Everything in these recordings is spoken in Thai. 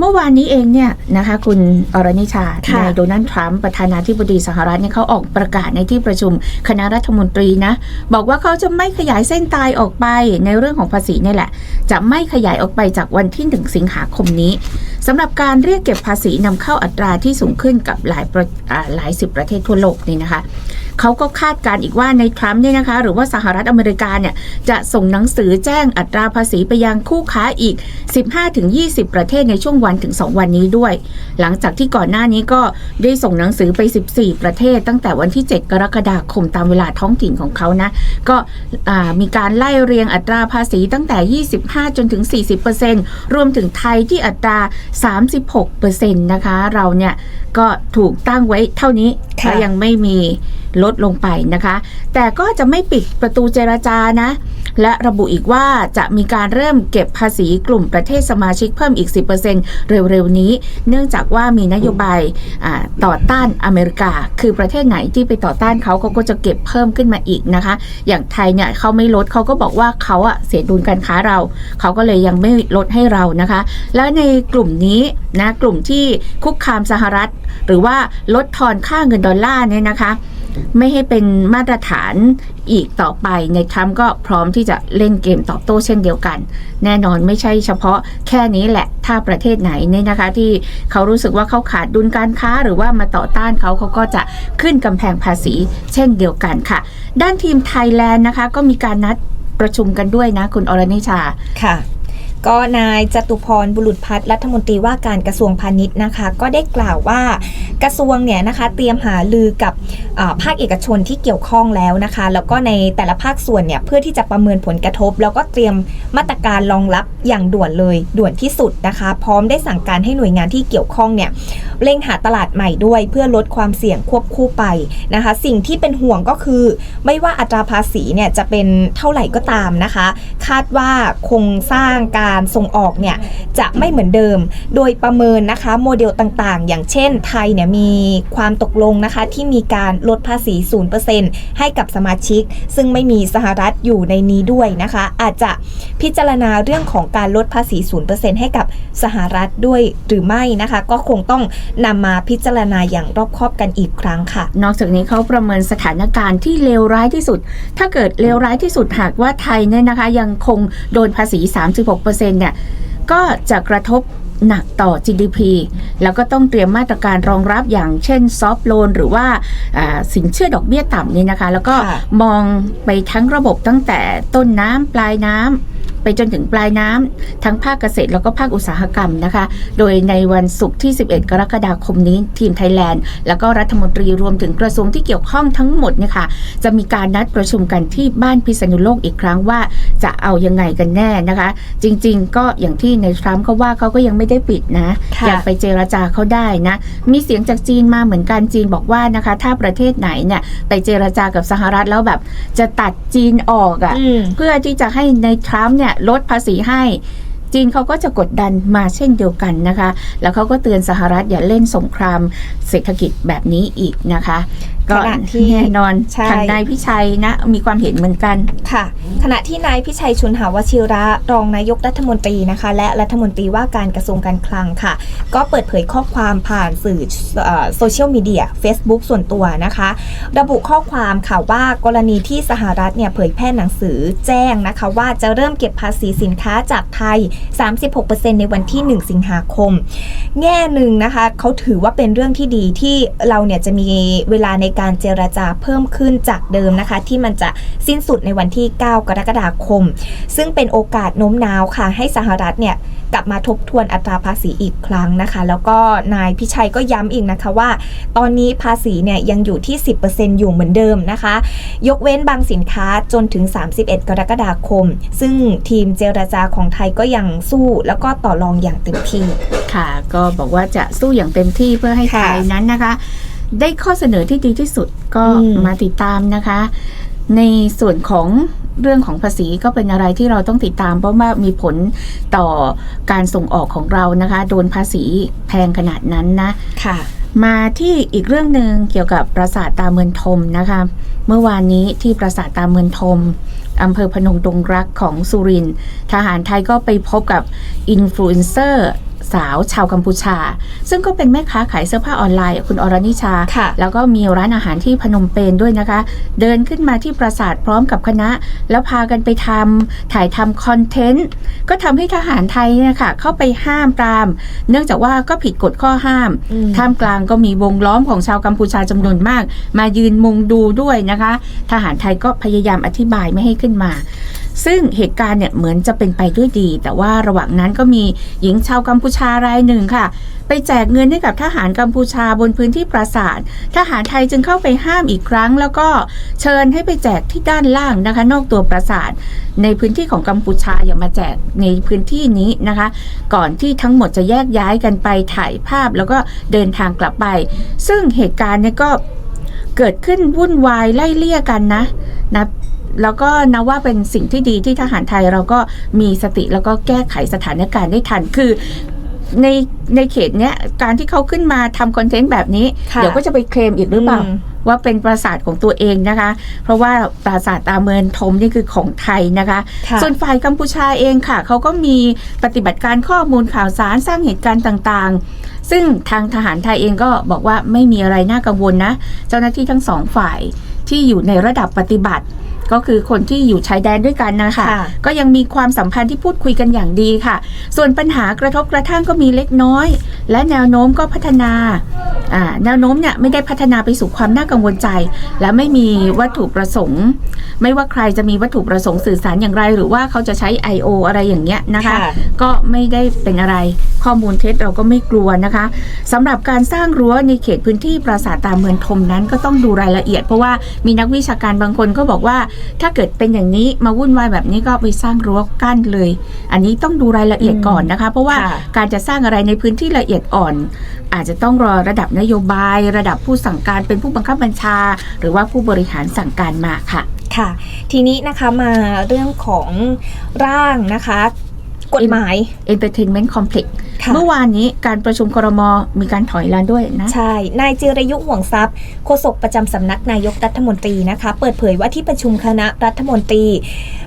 เมื่อวานนี้เองเนี่ยนะคะคุณอรนิชาค่ะนายโดนัลด์ทรัมป์ประธานาธิบดีสหรัฐเนี่ยเขาออกประกาศในที่ประชุมคณะรัฐมนตรีนะ บอกว่าเขาจะไม่ขยายเส้นตายออกไปในเรื่องของภาษีนี่แหละ จะไม่ขยายออกไปจากวันที่1สิงหาคมนี้สำหรับการเรียกเก็บภาษีนำเข้าอัตราที่สูงขึ้นกับหลายประอ่าหลายสิบประเทศทั่วโลกนี่นะคะ เขาก็คาดการณ์อีกว่าในทรัมป์เนี่ยนะคะ หรือว่าสหรัฐอเมริกาเนี่ยจะส่งหนังสือแจ้งอัตราภาษีไปยังคู่ค้าอีก 15-20 ประเทศในช่วงวันถึง 2 วันนี้ด้วย หลังจากที่ก่อนหน้านี้ก็ได้ส่งหนังสือไป 14 ประเทศ ตั้งแต่วันที่ 7 กรกฎาคมตามเวลาท้องถิ่นของเขานะ ก็อ่ามีการไล่เรียงอัตราภาษีตั้งแต่ 25 จนถึง 40%รวมถึงไทยที่อัตรา 36%นะคะ เราเนี่ยก็ถูกตั้งไว้เท่านี้ค่ะและยังไม่มีลดลงไปนะคะ แต่ก็จะไม่ปิดประตูเจรจานะ และระบุอีกว่าจะมีการเริ่มเก็บภาษีกลุ่มประเทศสมาชิกเพิ่มอีก 10%เร็วๆนี้ เนื่องจากว่ามีนโยบายต่อต้านอเมริกา คือประเทศไหนที่ไปต่อต้านเขาเขาก็จะเก็บเพิ่มขึ้นมาอีกนะคะ อย่างไทยเนี่ยเขาไม่ลดเขาก็บอกว่าเขาอะเสียดุลการค้าเรา เขาก็เลยยังไม่ลดให้เรานะคะ และในกลุ่มนี้นะกลุ่มที่คุกคามสหรัฐ หรือว่าลดทอนค่าเงินดอลลาร์เนี่ยนะคะ ไม่ให้เป็นมาตรฐานอีกต่อไปในทรัมป์ก็พร้อมที่จะเล่นเกมตอบโต้เช่นเดียวกัน แน่นอนไม่ใช่เฉพาะแค่นี้แหละ ถ้าประเทศไหนเนี่ยนะคะ ที่เขารู้สึกว่าเขาขาดดุลการค้าหรือว่ามาต่อต้านเขาเขาก็จะขึ้นกำแพงภาษีเช่นเดียวกันค่ะ ด้านทีมไทยแลนด์นะคะ ก็มีการนัดประชุมกันด้วยนะคุณอรนิชาค่ะ ก็นายจตุพรบุรุษพัฒน์รัฐมนตรีว่าการกระทรวงพาณิชย์นะคะ ก็ได้กล่าวว่ากระทรวงเนี่ยนะคะ เตรียมหาลือกับภาคเอกชนที่เกี่ยวข้องแล้วนะคะ แล้วก็ในแต่ละภาคส่วนเนี่ยเพื่อที่จะประเมินผลกระทบ แล้วก็เตรียมมาตรการรองรับอย่างด่วนเลยด่วนที่สุดนะคะ พร้อมได้สั่งการให้หน่วยงานที่เกี่ยวข้องเนี่ยเร่งหาตลาดใหม่ด้วย เพื่อลดความเสี่ยงควบคู่ไปนะคะ สิ่งที่เป็นห่วงก็คือ ไม่ว่าอัตราภาษีเนี่ยจะเป็นเท่าไหร่ก็ตามนะคะ คาดว่าคงสร้างการการส่งออกเนี่ยจะไม่เหมือนเดิม โดยประเมินนะคะโมเดลต่างๆ อย่างเช่น ไทยเนี่ยมีความตกลงนะคะที่มีการลดภาษี 0%ให้กับสมาชิก ซึ่งไม่มีสหรัฐอยู่ในนี้ด้วยนะคะ อาจจะพิจารณาเรื่องของการลดภาษี 0%ให้กับสหรัฐด้วยหรือไม่นะคะ ก็คงต้องนำมาพิจารณาอย่างรอบคอบกันอีกครั้งค่ะ นอกจากนี้เขาประเมินสถานการณ์ที่เลวร้ายที่สุด ถ้าเกิดเลวร้ายที่สุดหากว่าไทยเนี่ยนะคะยังคงโดนภาษี 36%เนี่ยก็จะกระทบหนักต่อ GDP แล้วก็ต้องเตรียมมาตรการรองรับอย่างเช่นซอฟ t ์โลนหรือว่าอ่าสินเชื่อดอกเบี้ยต่ำนี่นะคะ แล้วก็ค่ะมองไปทั้งระบบตั้งแต่ต้นน้ำปลายน้ำ ไปจนถึงปลายน้ำทั้งภาคเกษตรแล้วก็ภาคอุตสาหกรรมนะคะ โดยในวันศุกร์ที่ 11 กรกฎาคมนี้ทีมไทยแลนด์ แล้วก็รัฐมนตรีรวมถึงกระทรวงที่เกี่ยวข้องทั้งหมดเนี่ยค่ะจะมีการนัดประชุมกันที่บ้านพิษณุโลกอีกครั้งว่าจะเอายังไงกันแน่นะคะ จริง ๆ ก็อย่างที่ในทรัมป์เขาว่าเขาก็ยังไม่ได้ปิดนะค่ะอยากไปเจรจาเขาได้นะ มีเสียงจากจีนมาเหมือนกันจีนบอกว่านะคะ ถ้าประเทศไหนเนี่ยไปเจรจากับสหรัฐแล้วแบบ จะตัดจีนออกอะ่ะอืมเพื่อที่จะให้ในทรัมป์เนี่ยลดภาษีให้จีนเขาก็จะกดดันมาเช่นเดียวกันนะคะ แล้วเขาก็เตือนสหรัฐอย่าเล่นสงครามเศรษฐกิจแบบนี้อีกนะคะก็ขณะที่แน่นอนใช่ ทางนายพิชัยนะ มีความเห็นเหมือนกัน ค่ะ ขณะที่นายพิชัยชุนหาวชิระรองนายกรัฐมนตรีนะคะ และรัฐมนตรีว่าการกระทรวงการคลังค่ะ ก็เปิดเผยข้อความผ่านสื่อโซเชียลมีเดีย Facebook ส่วนตัวนะคะ ระบุข้อความค่ะว่ากรณีที่สหรัฐเนี่ยเผยแพร่หนังสือแจ้งนะคะ ว่าจะเริ่มเก็บภาษีสินค้าจากไทย 36%ในวันที่ 1 สิงหาคม แง่หนึ่งนะคะเขาถือว่าเป็นเรื่องที่ดีที่เราเนี่ยจะมีเวลาในการเจรจาเพิ่มขึ้นจากเดิมนะคะ ที่มันจะสิ้นสุดในวันที่ 9 กรกฎาคม ซึ่งเป็นโอกาสโน้มน้าวค่ะ ให้สหรัฐเนี่ยกลับมาทบทวนอัตราภาษีอีกครั้งนะคะ แล้วก็นายพิชัยก็ย้ำอีกนะคะว่า ตอนนี้ภาษีเนี่ยยังอยู่ที่ 10%อยู่เหมือนเดิมนะคะ ยกเว้นบางสินค้าจนถึง 31 กรกฎาคม ซึ่งทีมเจรจาของไทยก็ยังสู้ แล้วก็ต่อรองอย่างเต็มที่ ค่ะ ก็บอกว่าจะสู้อย่างเต็มที่เพื่อให้ไทค่ะยนั้นนะคะ ได้ข้อเสนอที่ดีที่สุดก็อืมมาติดตามนะคะ ในส่วนของเรื่องของภาษีก็เป็นอะไรที่เราต้องติดตามเพราะว่ามีผลต่อการส่งออกของเรานะคะ โดนภาษีแพงขนาดนั้นนะค่ะ มาที่อีกเรื่องหนึ่งเกี่ยวกับปราสาทตาเมืองทมนะคะ เมื่อวานนี้ที่ปราสาทตาเมืองทมอำเภอพนมดงรักของสุรินทร์ทหารไทยก็ไปพบกับอินฟลูเอนเซอร์ สาวชาวกัมพูชา ซึ่งก็เป็นแม่ค้าขายเสื้อผ้าออนไลน์คุณอรนิชาค่ะแล้วก็มีร้านอาหารที่พนมเปญด้วยนะคะ เดินขึ้นมาที่ปราสาทพร้อมกับคณะ แล้วพากันไปทำถ่ายทำคอนเทนต์ ก็ทำให้ทหารไทยเนี่ยค่ะเข้าไปห้ามปราม เนื่องจากว่าก็ผิดกฎข้อห้ามอืมท่ามกลางก็มีวงล้อมของชาวกัมพูชาจำนวนมาก มายืนมุงดูด้วยนะคะ ทหารไทยก็พยายามอธิบายไม่ให้ขึ้นมา ซึ่งเหตุการณ์เนี่ยเหมือนจะเป็นไปด้วยดี แต่ว่าระหว่างนั้นก็มีหญิงชาวกัมพูชารายหนึ่งค่ะ ไปแจกเงินให้กับทหารกัมพูชาบนพื้นที่ปราสาททหารไทยจึงเข้าไปห้ามอีกครั้ง แล้วก็เชิญให้ไปแจกที่ด้านล่างนะคะ นอกตัวปราสาทในพื้นที่ของกัมพูชาอย่ามาแจกในพื้นที่นี้นะคะ ก่อนที่ทั้งหมดจะแยกย้ายกันไปถ่ายภาพแล้วก็เดินทางกลับไป ซึ่งเหตุการณ์เนี่ยก็เกิดขึ้นวุ่นวายไล่เลี่ยกันนะนะ แล้วก็นับว่าเป็นสิ่งที่ดีที่ทหารไทยเราก็มีสติแล้วก็แก้ไขสถานการณ์ได้ทันคือในในเขตเนี้ยการที่เขาขึ้นมาทำคอนเทนต์แบบนี้ ค่ะ เดี๋ยวก็จะไปเคลมอีกหรือเปล่าอืมว่าเป็นปราสาทของตัวเองนะคะ เพราะว่าปราสาทตาเมินทมนี่คือของไทยนะคะ ค่ะส่วนฝ่ายกัมพูชาเองค่ะ เขาก็มีปฏิบัติการข้อมูลข่าวสารสร้างเหตุการณ์ต่างๆ ซึ่งทางทหารไทยเองก็บอกว่าไม่มีอะไรน่ากังวลนะ เจ้าหน้าที่ทั้งสองฝ่ายที่อยู่ในระดับปฏิบัติ ก็คือคนที่อยู่ชายแดนด้วยกันนะคะ ค่ะ ก็ยังมีความสัมพันธ์ที่พูดคุยกันอย่างดีค่ะ ส่วนปัญหากระทบกระทั่งก็มีเล็กน้อย และแนวโน้มก็พัฒนาอ่าแนวโน้มเนี่ยไม่ได้พัฒนาไปสู่ความน่ากังวลใจ และไม่มีวัตถุประสงค์ ไม่ว่าใครจะมีวัตถุประสงค์สื่อสารอย่างไร หรือว่าเขาจะใช้ I.O. อะไรอย่างเงี้ยนะคะค่ะก็ไม่ได้เป็นอะไรข้อมูลเท็จเราก็ไม่กลัวนะคะสำหรับการสร้างรั้วในเขตพื้นที่ปราสาทตาเมืองทมนั้นก็ต้องดูรายละเอียด เพราะว่ามีนักวิชาการบางคนก็บอกว่าถ้าเกิดเป็นอย่างนี้มาวุ่นวายแบบนี้ก็ไปสร้างรั้วกั้นเลย อันนี้ต้องดูรายละเอียดก่อนนะคะ เพราะว่าค่ะการจะสร้างอะไรในพื้นที่ละเอียดอ่อน อาจจะต้องรอระดับนโยบาย ระดับผู้สั่งการเป็นผู้บังคับบัญชา หรือว่าผู้บริหารสั่งการมาค่ะค่ะ ทีนี้นะคะมาเรื่องของร่างนะคะ กฎหมาย Entertainment Complex ค่ะเมื่อวานนี้การประชุมครมมีการถอยแล้วด้วยนะ ใช่ นายจิรยุห่วงทรัพย์โฆษกประจำสำนักนายกรัฐมนตรีนะคะ เปิดเผยว่าที่ประชุมคณะรัฐมนตรี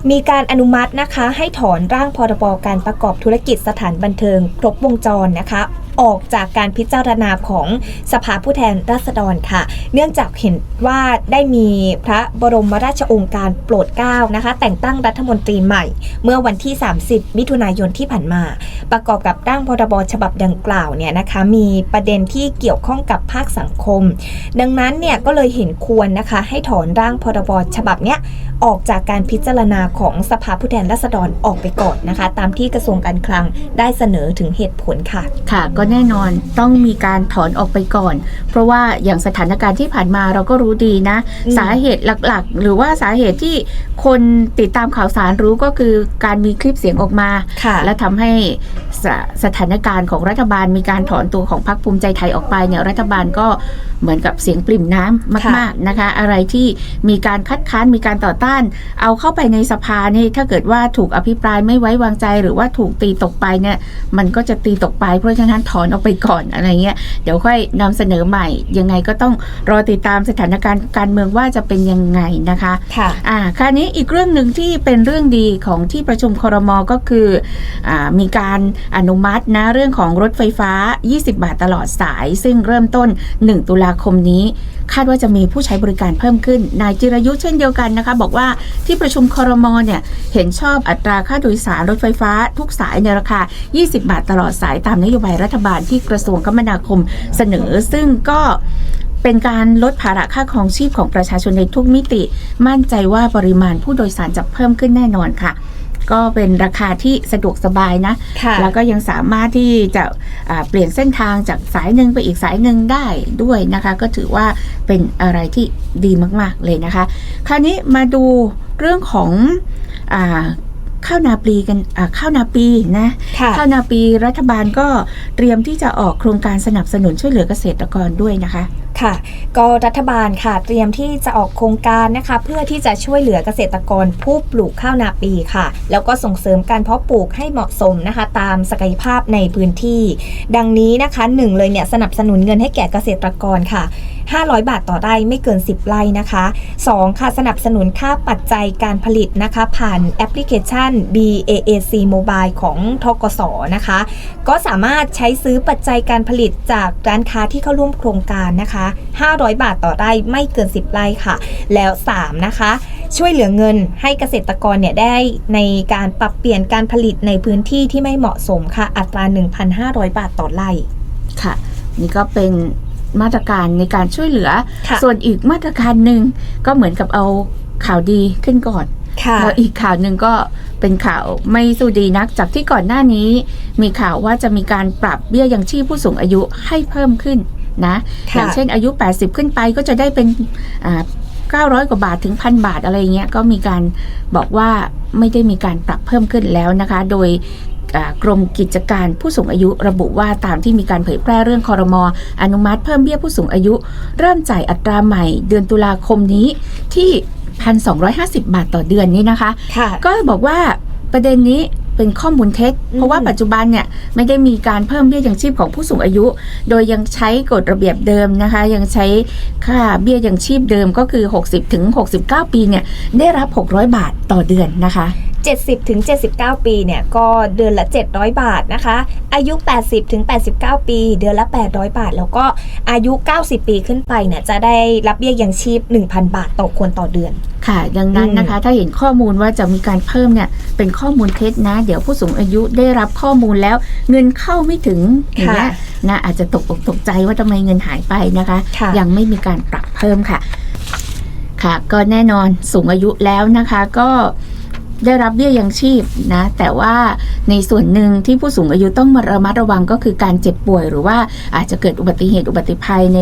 มีการอนุมัตินะคะ ให้ถอนร่างพรบการประกอบธุรกิจสถานบันเทิง ครบวงจรนะคะ ออกจากการพิจารณาของสภาผู้แทนราษฎรค่ะ เนื่องจากเห็นว่าได้มีพระบรมราชโองการโปรดเกล้านะคะ แต่งตั้งรัฐมนตรีใหม่ เมื่อวันที่ 30 มิถุนายนที่ผ่านมา ประกอบกับร่างพรบฉบับดังกล่าวเนี่ยนะคะ มีประเด็นที่เกี่ยวข้องกับภาคสังคม ดังนั้นเนี่ยก็เลยเห็นควรนะคะ ให้ถอนร่างพรบฉบับเนี้ยออกจากการพิจารณาของสภาผู้แทนราษฎรออกไปก่อนนะคะ ตามที่กระทรวงการคลังได้เสนอถึงเหตุผลค่ะ ค่ะก็แน่นอนต้องมีการถอนออกไปก่อน เพราะว่าอย่างสถานการณ์ที่ผ่านมาเราก็รู้ดีนะอืมสาเหตุหลักๆ หรือว่าสาเหตุที่คนติดตามข่าวสารรู้ก็คือการมีคลิปเสียงออกมาค่ะและทำให้สสถานการณ์ของรัฐบาลมีการถอนตัวของพรรคภูมิใจไทยออกไปเนี่ยรัฐบาลก็เหมือนกับเสียงปริ่มน้ำมาก ๆนะคะ อะไรที่มีการคัดค้านมีการต่อต้าน เอาเข้าไปในสภานี่ถ้าเกิดว่าถูกอภิปรายไม่ไว้วางใจ หรือว่าถูกตีตกไปเนี่ยมันก็จะตีตกไป เพราะฉะนั้นถอนออกไปก่อนอะไรเงี้ยเดี๋ยวค่อยนำเสนอใหม่ ยังไงก็ต้องรอติดตามสถานการณ์การเมืองว่าจะเป็นยังไงนะคะค่ะอ่าคราวนี้อีกเรื่องหนึ่งที่เป็นเรื่องดีของที่ประชุมครมก็คืออามีการอนุมัตินะเรื่องของรถไฟฟ้า 20 บาทตลอดสาย ซึ่งเริ่มต้น 1 ตุลาคมนี้ คาดว่าจะมีผู้ใช้บริการเพิ่มขึ้น นายจิรยุทธ์เช่นเดียวกันนะคะ บอกว่าที่ประชุมครมเนี่ยเห็นชอบอัตราค่าโดยสารรถไฟฟ้าทุกสายในราคา 20 บาทตลอดสายตามนโยบายรัฐบาลที่กระทรวงคมนาคมเสนอ ซึ่งก็เป็นการลดภาระค่าครองชีพของประชาชนในทุกมิติ มั่นใจว่าปริมาณผู้โดยสารจะเพิ่มขึ้นแน่นอนค่ะ ก็เป็นราคาที่สะดวกสบายนะค่ะแล้วก็ยังสามารถที่จะอ่าเปลี่ยนเส้นทางจากสายหนึ่งไปอีกสายหนึ่งได้ด้วยนะคะ ก็ถือว่าเป็นอะไรที่ดีมาก ๆ เลยนะคะ คราวนี้มาดูเรื่องของอา ข้าวนาปีกันอ่าข้าวนาปีนะค่ะข้าวนาปีรัฐบาลก็เตรียมที่จะออกโครงการสนับสนุนช่วยเหลือเกษตรกรด้วยนะคะ ค่ะ ก็รัฐบาลค่ะเตรียมที่จะออกโครงการนะคะ เพื่อที่จะช่วยเหลือเกษตรกรผู้ปลูกข้าวนาปีค่ะ แล้วก็ส่งเสริมการเพาะปลูกให้เหมาะสมนะคะ ตามศักยภาพในพื้นที่ ดังนี้นะคะหนึ่งเลยเนี่ยสนับสนุนเงินให้แก่เกษตรกรค่ะ 500 บาทต่อไร่ไม่เกิน 10 ไร่นะคะ 2. ค่ะ สนับสนุนค่าปัจจัยการผลิตนะคะ ผ่านแอปพลิเคชัน BAAC Mobile ของทกสนะคะ ก็สามารถใช้ซื้อปัจจัยการผลิตจากร้านค้าที่เข้าร่วมโครงการนะคะ500 บาทต่อไร่ไม่เกิน 10 ไร่ค่ะ แล้ว 3 นะคะ ช่วยเหลือเงินให้เกษตรกรเนี่ยได้ในการปรับเปลี่ยนการผลิตในพื้นที่ที่ไม่เหมาะสมค่ะ อัตรา 1,500 บาทต่อไร่ค่ะ นี่ก็เป็นมาตรการในการช่วยเหลือค่ะส่วนอีกมาตรการหนึ่งก็เหมือนกับเอาข่าวดีขึ้นก่อนค่ะแล้วอีกข่าวหนึ่งก็เป็นข่าวไม่สู้ดีนัก จากที่ก่อนหน้านี้ มีข่าวว่าจะมีการปรับเบี้ยยังชีพผู้สูงอายุให้เพิ่มขึ้น นะค่ะอย่างเช่นอายุ 80 ขึ้นไปก็จะได้เป็นอ่า900 กว่าบาทถึงพันบาทอะไรเงี้ยก็มีการบอกว่าไม่ได้มีการปรับเพิ่มขึ้นแล้วนะคะ โดยอ่ากรมกิจการผู้สูงอายุระบุว่าตามที่มีการเผยแพร่เรื่องคอรมออนุมัติเพิ่มเบี้ยผู้สูงอายุ เริ่มจ่ายอัตราใหม่เดือนตุลาคมนี้ที่ 1,250 บาทต่อเดือนนี้นะคะค่ะก็บอกว่าประเด็นนี้ เป็นข้อมูลเท็จ เพราะว่าปัจจุบันเนี่ยไม่ได้มีการเพิ่มเบี้ยยังชีพของผู้สูงอายุ โดยยังใช้กฎระเบียบเดิมนะคะ ยังใช้ค่าเบี้ยยังชีพเดิมก็คือ 60ถึง69 ปีเนี่ยได้รับ 600 บาทต่อเดือนนะคะ 70ถึง79 ปีเนี่ยก็เดือนละ 700 บาทนะคะ อายุ 80ถึง89 ปี เดือนละ 800 บาท แล้วก็อายุ 90 ปีขึ้นไปเนี่ยจะได้รับเบี้ยยังชีพ 1,000 บาทต่อคนต่อเดือนค่ะ ดังนั้นนะคะ ถ้าเห็นข้อมูลว่าจะมีการเพิ่มเนี่ย เป็นข้อมูลเท็จนะ เดี๋ยวผู้สูงอายุได้รับข้อมูลแล้ว เงินเข้าไม่ถึงอย่างเงี้ยนะอาจจะตกอกตกใจว่าทำไมเงินหายไปนะคะค่ะยังไม่มีการปรับเพิ่มค่ะ ค่ะ ก็แน่นอนสูงอายุแล้วนะคะ ก็ ได้รับเบี้ยยังชีพนะแต่ว่าในส่วนหนึ่งที่ผู้สูงอายุต้องมาระมัดระวังก็คือการเจ็บป่วยหรือว่าอาจจะเกิดอุบัติเหตุอุบัติภัยใน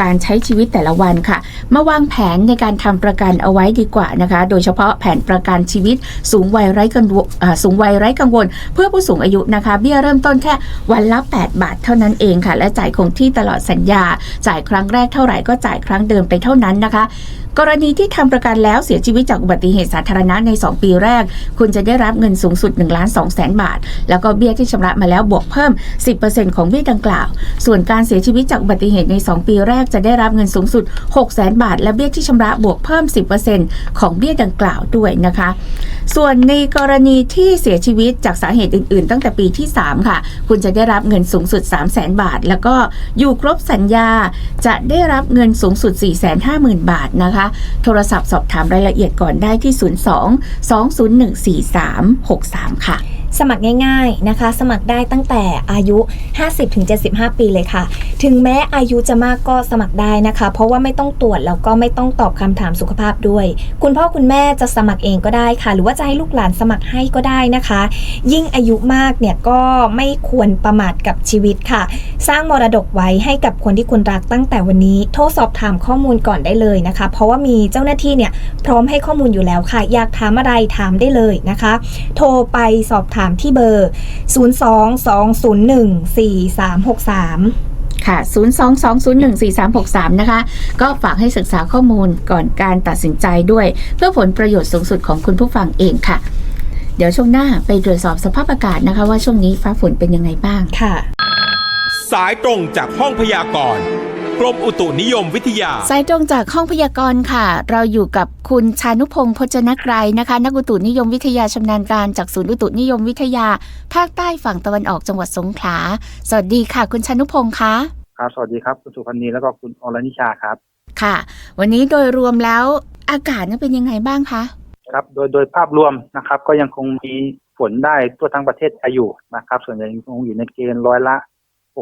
การใช้ชีวิตแต่ละวันค่ะ มาวางแผนในการทำประกันเอาไว้ดีกว่านะคะ โดยเฉพาะแผนประกันชีวิตสูงวัยไร้กังวลสูงวัยไร้กังวล เพื่อผู้สูงอายุนะคะ เบี้ยเริ่มต้นแค่วันละ 8 บาทเท่านั้นเองค่ะ และจ่ายคงที่ตลอดสัญญา จ่ายครั้งแรกเท่าไหร่ก็จ่ายครั้งเดิมไปเท่านั้นนะคะกรณีที่ทำประกันแล้วเสียชีวิตจากอุบัติเหตุสาธารณะใน 2 ปีแรก คุณจะได้รับเงินสูงสุด1ล้าน2แสนบาท แล้วก็เบี้ยที่ชำระมาแล้วบวกเพิ่ม 10%ของเบี้ยดังกล่าว ส่วนการเสียชีวิตจากอุบัติเหตุใน 2 ปีแรกจะได้รับเงินสูงสุด6แสนบาท และเบี้ยที่ชำระบวกเพิ่ม 10%ของเบี้ยดังกล่าวด้วยนะคะ ส่วนในกรณีที่เสียชีวิตจากสาเหตุอื่น ๆ ตั้งแต่ปีที่ 3 ค่ะ คุณจะได้รับเงินสูงสุด 3 0 0 0 0 0บาท แล้วก็อยู่ครบสัญญาจะได้รับเงินสูงสุด 4 5 0 0 0 0 บาทนะคะโทรศัพท์สอบถามรายละเอียดก่อนได้ที่ 02 201 4363 ค่ะ สมัครง่ายๆนะคะ สมัครได้ตั้งแต่อายุ 50-75 ปีเลยค่ะ ถึงแม้อายุจะมากก็สมัครได้นะคะ เพราะว่าไม่ต้องตรวจแล้วก็ไม่ต้องตอบคำถามสุขภาพด้วย คุณพ่อคุณแม่จะสมัครเองก็ได้ค่ะ หรือว่าจะให้ลูกหลานสมัครให้ก็ได้นะคะ ยิ่งอายุมากเนี่ยก็ไม่ควรประมาทกับชีวิตค่ะ สร้างมรดกไว้ให้กับคนที่คุณรักตั้งแต่วันนี้โทรสอบถามข้อมูลก่อนได้เลยนะคะ เพราะว่ามีเจ้าหน้าที่เนี่ยพร้อมให้ข้อมูลอยู่แล้วค่ะ อยากถามอะไรถามได้เลยนะคะ โทรไปสอบถามที่เบอร์ 022014363ค่ะ 022014363 นะคะ ก็ฝากให้ศึกษาข้อมูลก่อนการตัดสินใจด้วย เพื่อผลประโยชน์สูงสุดของคุณผู้ฟังเองค่ะ เดี๋ยวช่วงหน้าไปตรวจสอบสภาพอากาศนะคะ ว่าช่วงนี้ฟ้าฝนเป็นยังไงบ้าง ค่ะ สายตรงจากห้องพยากรณ์ กรมอุตุนิยมวิทยา สายตรงจากห้องพยากรณ์ค่ะ เราอยู่กับคุณชานุพงศ์พจนกรัยนะคะ นักอุตุนิยมวิทยาชำนาญการจากศูนย์อุตุนิยมวิทยา ภาคใต้ฝั่งตะวันออกจังหวัดสงขลา สวัสดีค่ะ คุณชานุพงศ์คะ ครับ สวัสดีครับ คุณสุพันธ์นีแล้วก็คุณอรนิชาครับ ค่ะ วันนี้โดยรวมแล้วอากาศเนี่ยเป็นยังไงบ้างคะ ครับ โดยโดยภาพรวมนะครับ ก็ยังคงมีฝนได้ทั่วทั้งประเทศไทยอยู่นะครับ ส่วนใหญ่ยังคงอยู่ในเกณฑ์ร้อยละ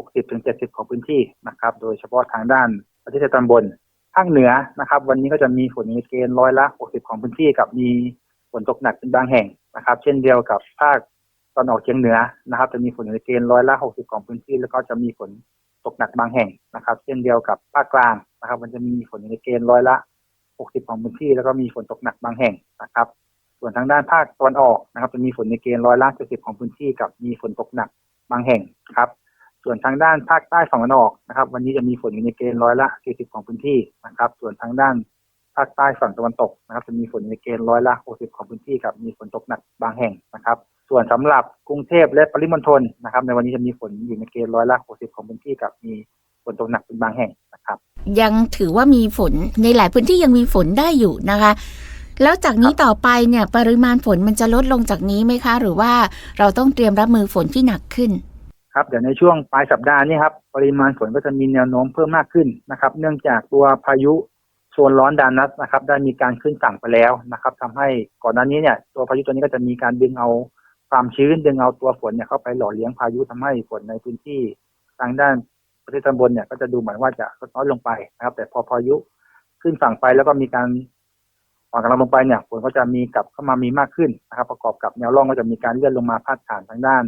60ถึง70 ของพื้นที่นะครับ โดยเฉพาะทางด้านประเทศไทยตอนบนภาคเหนือนะครับ วันนี้ก็จะมีฝนในเกณฑ์ร้อยละ 60 ของพื้นที่กับมีฝนตกหนักเป็นบางแห่งนะครับ เช่นเดียวกับภาคตอนออกเฉียงเหนือนะครับ จะมีฝนในเกณฑ์ร้อยละ 60 ของพื้นที่ แล้วก็จะมีฝนตกหนักบางแห่งนะครับ เช่นเดียวกับภาคกลางนะครับ มันจะมีฝนในเกณฑ์ร้อยละ 60 ของพื้นที่ แล้วก็มีฝนตกหนักบางแห่งนะครับ ส่วนทางด้านภาคตะวันออกนะครับ จะมีฝนในเกณฑ์ร้อยละ 70 ของพื้นที่ กับมีฝนตกหนักบางแห่งครับ ส่วนทางด้านภาคใต้ฝั่งตะวันออกนะครับ วันนี้จะมีฝนอยู่ในเกณฑ์ร้อยละ 40 ของพื้นที่นะครับ ส่วนทางด้านภาคใต้ฝั่งตะวันตกนะครับ จะมีฝนอยู่ในเกณฑ์ร้อยละ 60 ของพื้นที่กับมีฝนตกหนักบางแห่งนะครับ ส่วนสำหรับกรุงเทพและปริมณฑลนะครับ ในวันนี้จะมีฝนอยู่ในเกณฑ์ร้อยละ 60 ของพื้นที่กับมีฝนตกหนักเป็นบางแห่งนะครับ ยังถือว่ามีฝนในหลายพื้นที่ยังมีฝนได้อยู่นะคะ แล้วจากนี้ต่อไปเนี่ยปริมาณฝนมันจะลดลงจากนี้ไหมคะ หรือว่าเราต้องเตรียมรับมือฝนที่หนักขึ้น ครับเดี๋ยวในช่วงปลายสัปดาห์นี้ครับปริมาณฝนก็จะมีแนวโน้มเพิ่มมากขึ้นนะครับ เนื่องจากตัวพายุโซนร้อนดานัสนะครับ ได้มีการขึ้นฝั่งไปแล้วนะครับทำให้ก่อนหน้านี้เนี่ยตัวพายุตัวนี้ก็จะมีการดึงเอาความชื้นดึงเอาตัวฝนเนี่ยเข้าไปหล่อเลี้ยงพายุทำให้ฝนในพื้นที่ทางด้านประเทศตอนบนเนี่ยก็จะดูเหมือนว่าจะลดน้อยลงไปนะครับ แต่พอพายุขึ้นฝั่งไปแล้วก็มีการอ่อนกำลังลงไปเนี่ยฝนก็จะมีกลับเข้ามามีมากขึ้นนะครับ ประกอบกับแนวร่องก็จะมีการเลื่อนลงมาพาดผ่านทางด้าน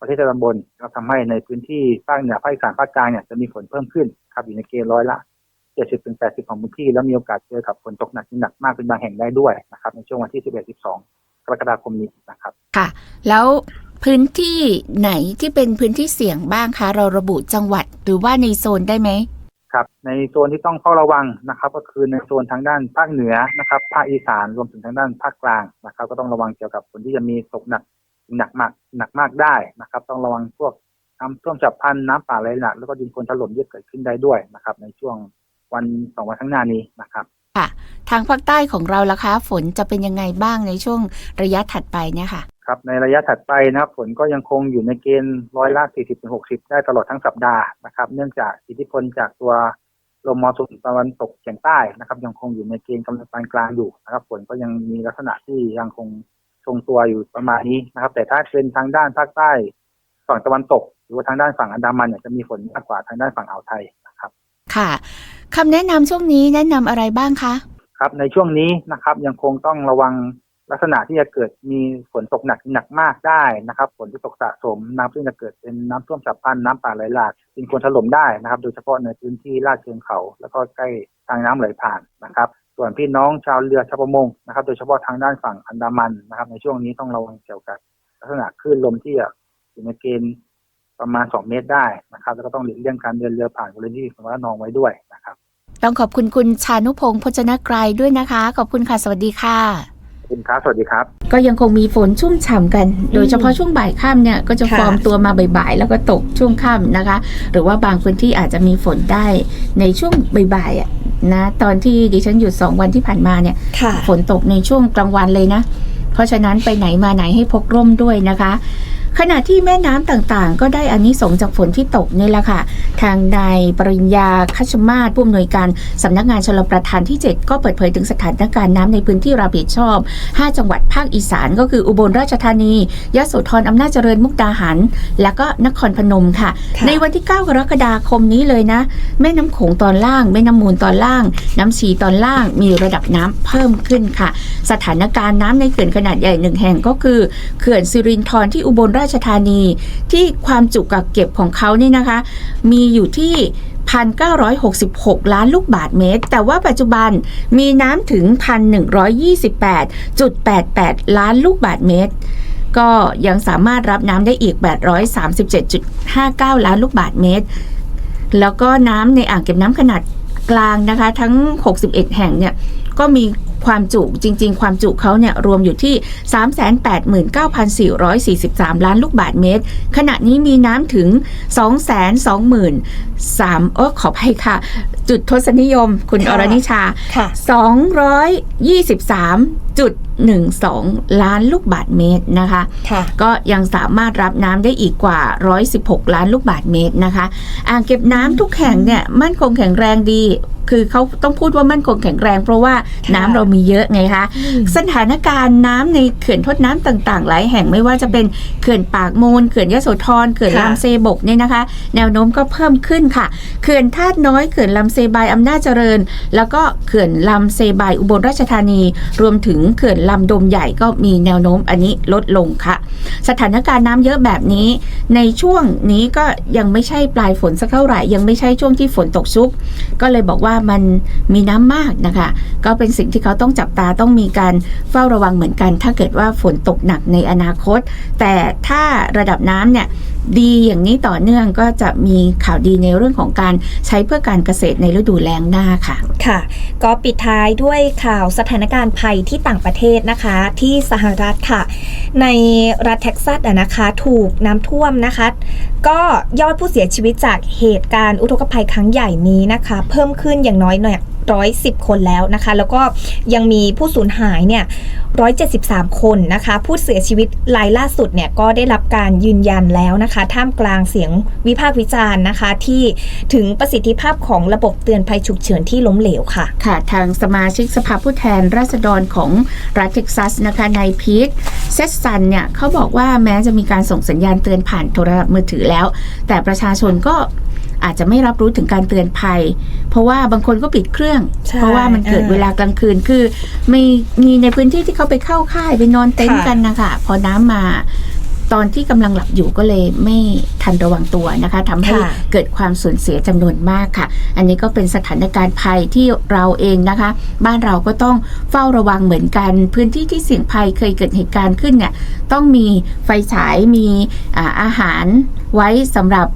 ประเทศตอนบนก็ทำให้ในพื้นที่ภาคเหนือภาคอีสานภาคกลางเนี่ยจะมีฝนเพิ่มขึ้นครับอยู่ในเกณฑ์ร้อยละ70ถึง80ของพื้นที่แล้วมีโอกาสเจอกับฝนตกหนักถึงหนักมากเป็นบางแห่งได้ด้วยนะครับ ในช่วงวันที่11 12กรกฎาคมนี้นะครับ ค่ะ แล้วพื้นที่ไหนที่เป็นพื้นที่เสี่ยงบ้างคะ เราระบุจังหวัดหรือว่าในโซนได้ไหมครับ ในโซนที่ต้องเฝ้าระวังนะครับ ก็คือในโซนทางด้านภาคเหนือนะครับภาคอีสานรวมถึงทางด้านภาคกลางนะครับ ก็ต้องระวังเกี่ยวกับฝนที่จะมีตกหนัก หนักมากหนักมากได้นะครับ ต้องระวังพวกน้ำท่วมฉับพลันน้ำป่าไหลหลากแล้วก็ดินโคลนถล่มที่เกิดขึ้นได้ด้วยนะครับ ในช่วงวันสองวันข้างหน้านี้นะครับ ค่ะ ทางภาคใต้ของเราล่ะคะ ฝนจะเป็นยังไงบ้างในช่วงระยะถัดไปเนี่ยค่ะ ครับในระยะถัดไปนะครับ ฝนก็ยังคงอยู่ในเกณฑ์ร้อยละ 40-60 ได้ตลอดทั้งสัปดาห์นะครับ เนื่องจากอิทธิพลจากตัวลมมรสุมตะวันตกเฉียงใต้นะครับ ยังคงอยู่ในเกณฑ์กำลังปานกลางอยู่นะครับ ฝนก็ยังมีลักษณะที่ยังคง ทรงตัวอยู่ประมาณนี้นะครับ แต่ถ้าเป็นทางด้านภาคใต้ฝั่งตะวันตก หรือว่าทางด้านฝั่งอันดามันเนี่ยจะมีฝนมากกว่าทางด้านฝั่งอ่าวไทยนะครับ ค่ะคำแนะนำช่วงนี้แนะนำอะไรบ้างคะครับ ในช่วงนี้นะครับ ยังคงต้องระวังลักษณะที่จะเกิดมีฝนตกหนักหนักมากได้นะครับฝนที่ตกสะสมน้ำซึ่งจะเกิดเป็นน้ำท่วมฉับพลันน้ำป่าไหลหลากดินโคลนถล่มได้นะครับ โดยเฉพาะในพื้นที่ลาดเชิงเขา แล้วก็ใกล้ทางน้ำไหลผ่านนะครับ ส่วนพี่น้องชาวเรือชาวประมงนะครับ โดยเฉพาะทางด้านฝั่งอันดามันนะครับ ในช่วงนี้ต้องระวังเกี่ยวกับลักษณะคลื่นลมที่จะอยู่ในเกณฑ์ประมาณ 2 เมตรได้นะครับ แล้วก็ต้องหลีกเลี่ยงการเดินเรือผ่านบริเวณที่ฝนฟ้าขนองไว้ด้วยนะครับ ต้องขอบคุณคุณชานุพงศ์พจนกรายด้วยนะคะ ขอบคุณค่ะสวัสดีค่ะขอบคุณครับสวัสดีครับ ก็ยังคงมีฝนชุ่มฉ่ำกัน โดยเฉพาะช่วงบ่ายค่ำเนี่ยก็จะค่ะฟอร์มตัวมาบ่ายๆ แล้วก็ตกช่วงค่ำนะคะ หรือว่าบางพื้นที่อาจจะมีฝนได้ในช่วงบ่ายๆอะ นะตอนที่ดิฉันหยุด2วันที่ผ่านมาเนี่ยค่ะฝนตกในช่วงกลางวันเลยนะ เพราะฉะนั้นไปไหนมาไหนให้พกร่มด้วยนะคะ ขณะที่แม่น้ำต่างๆ ก็ได้อานิสงส์จากฝนที่ตกนี่แหละค่ะ ทางนายปริญญาคัชมาศผู้อำนวยการสำนักงานชลประทานที่ 7 ก็เปิดเผยถึงสถานการณ์น้ำในพื้นที่รับผิดชอบ 5 จังหวัดภาคอีสานก็คืออุบลราชธานียโสธรอำนาจเจริญมุกดาหาร และก็นครพนมค่ะค่ะ ในวันที่ 9 กรกฎาคมนี้เลยนะ แม่น้ำโขงตอนล่าง แม่น้ำมูลตอนล่าง น้ำชีตอนล่าง มีระดับน้ำเพิ่มขึ้นค่ะ สถานการณ์น้ำในเขื่อนขนาดใหญ่หนึ่งแห่งก็คือเขื่อนสิรินธรที่อุบลราชธานี ที่ความจุกักเก็บของเขานี่นะคะ มีอยู่ที่ 1,966 ล้านลูกบาทเมตร แต่ว่าปัจจุบันมีน้ำถึง 1,128.88 ล้านลูกบาทเมตรก็ยังสามารถรับน้ำได้อีก 837.59 ล้านลูกบาทเมตร แล้วก็น้ำในอ่างเก็บน้ำขนาดกลางนะคะ ทั้ง 61 แห่งเนี่ย ก็มี ความจุจริง ๆ ความจุเขาเนี่ยรวมอยู่ที่ 389,443 ล้านลูกบาทเมตร ขณะนี้มีน้ำถึง 223,000เออขออภัยค่ะ จุดทศนิยมคุณค่ะอรนิชาค่ะ 223.12 ล้านลูกบาทเมตรนะคะค่ะก็ยังสามารถรับน้ำได้อีกกว่า 116 ล้านลูกบาทเมตรนะคะ อ่างเก็บน้ำทุกแห่งเนี่ยมั่นคงแข็งแรงดีคือเขาต้องพูดว่ามั่นคงแข็งแรง เพราะว่าน้ำเรามีเยอะไงคะ สถานการณ์น้ำในเขื่อนทดน้ำต่างๆ หลายแห่งไม่ว่าจะเป็นเขื่อนปากมูลเขื่อนยโสธรเขื่อนค่ะลำเซบกเนี่ยนะคะ แนวโน้มก็เพิ่มขึ้นค่ะเขื่อนธาตุน้อยเขื่อนลำเซบายอำนาจเจริญ แล้วก็เขื่อนลำเซบายอุบลราชธานี รวมถึงเขื่อนลำดมใหญ่ก็มีแนวโน้มอันนี้ลดลงค่ะ สถานการณ์น้ำเยอะแบบนี้ ในช่วงนี้ก็ยังไม่ใช่ปลายฝนสักเท่าไหร่ยังไม่ใช่ช่วงที่ฝนตกชุก ก็เลยบอกว่ามันมีน้ำมากนะคะ ก็เป็นสิ่งที่เขาต้องจับตาต้องมีการเฝ้าระวังเหมือนกัน ถ้าเกิดว่าฝนตกหนักในอนาคต แต่ถ้าระดับน้ำเนี่ยดีอย่างนี้ต่อเนื่องก็จะมีข่าวดีในเรื่องของการใช้เพื่อการเกษตรในฤดูแล้งหน้าค่ะ ค่ะ ก็ปิดท้ายด้วยข่าวสถานการณ์ภัยที่ต่างประเทศศนะคะที่สหรัฐค่ะ ในรัฐเท็กซัสอะนะคะถูกน้ำท่วมนะคะ ก็ยอดผู้เสียชีวิตจากเหตุการณ์อุทกภัยครั้งใหญ่นี้นะคะ เพิ่มขึ้นอย่างน้อยหน่อย ร้อยสิบคนแล้วนะคะ แล้วก็ยังมีผู้สูญหายเนี่ยร้อยเจ็ดสิบสามคนนะคะ ผู้เสียชีวิตรายล่าสุดเนี่ยก็ได้รับการยืนยันแล้วนะคะ ท่ามกลางเสียงวิพากษ์วิจารณ์นะคะ ที่ถึงประสิทธิภาพของระบบเตือนภัยฉุกเฉินที่ล้มเหลวค่ะ ค่ะ ทางสมาชิกสภาผู้แทนราษฎรของรัฐเท็กซัสนะคะนายพีทเซสซันเนี่ยเขาบอกว่าแม้จะมีการส่งสัญญาณเตือนผ่านโทรศัพท์มือถือแล้ว แต่ประชาชนก็ อาจจะไม่รับรู้ถึงการเตือนภัย เพราะว่าบางคนก็ปิดเครื่องใช่เพราะว่ามันเกิดเออเวลากลางคืนคือมีมีในพื้นที่ที่เขาไปเข้าค่ายไปนอนเต็นท์ค่ะกันนะคะพอน้ำมาตอนที่กำลังหลับอยู่ก็เลยไม่ทันระวังตัวนะคะทำให้ค่ะเกิดความสูญเสียจำนวนมากค่ะ อันนี้ก็เป็นสถานการณ์ภัยที่เราเองนะคะ บ้านเราก็ต้องเฝ้าระวังเหมือนกัน พื้นที่ที่เสี่ยงภัยเคยเกิดเหตุการณ์ขึ้นเนี่ยต้องมีไฟฉายมีอาอาหาร ไว้สำหรับ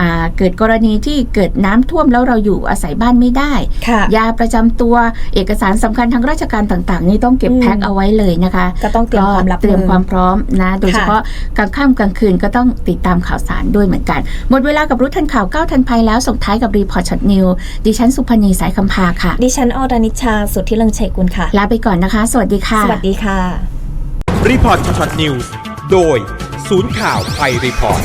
อ่าเกิดกรณีที่เกิดน้ำท่วมแล้วเราอยู่อาศัยบ้านไม่ได้ค่ะยาประจำตัวเอกสารสำคัญทางราชการต่าง ๆ นี่ต้องเก็บอืมแพ็คเอาไว้เลยนะคะ ก็ต้องเตรียมความรับเตรียมมือความพร้อมนะโดยเฉพาะกลางค่ำกลางคืนก็ต้องติดตามข่าวสารด้วยเหมือนกัน หมดเวลากับรู้ทันข่าว9ทันภัยแล้วส่งท้ายกับรีพอร์ตช็อตนิวดิฉันสุพนีสายคำพาค่ะ ดิฉันอรนิชาสุทธิเลิงชัยกุลค่ะ ลาไปก่อนนะคะ สวัสดีค่ะ สวัสดีค่ะรีพอร์ตช็อตนิวส์โดยศูนย์ข่าวไทยรีพอร์ต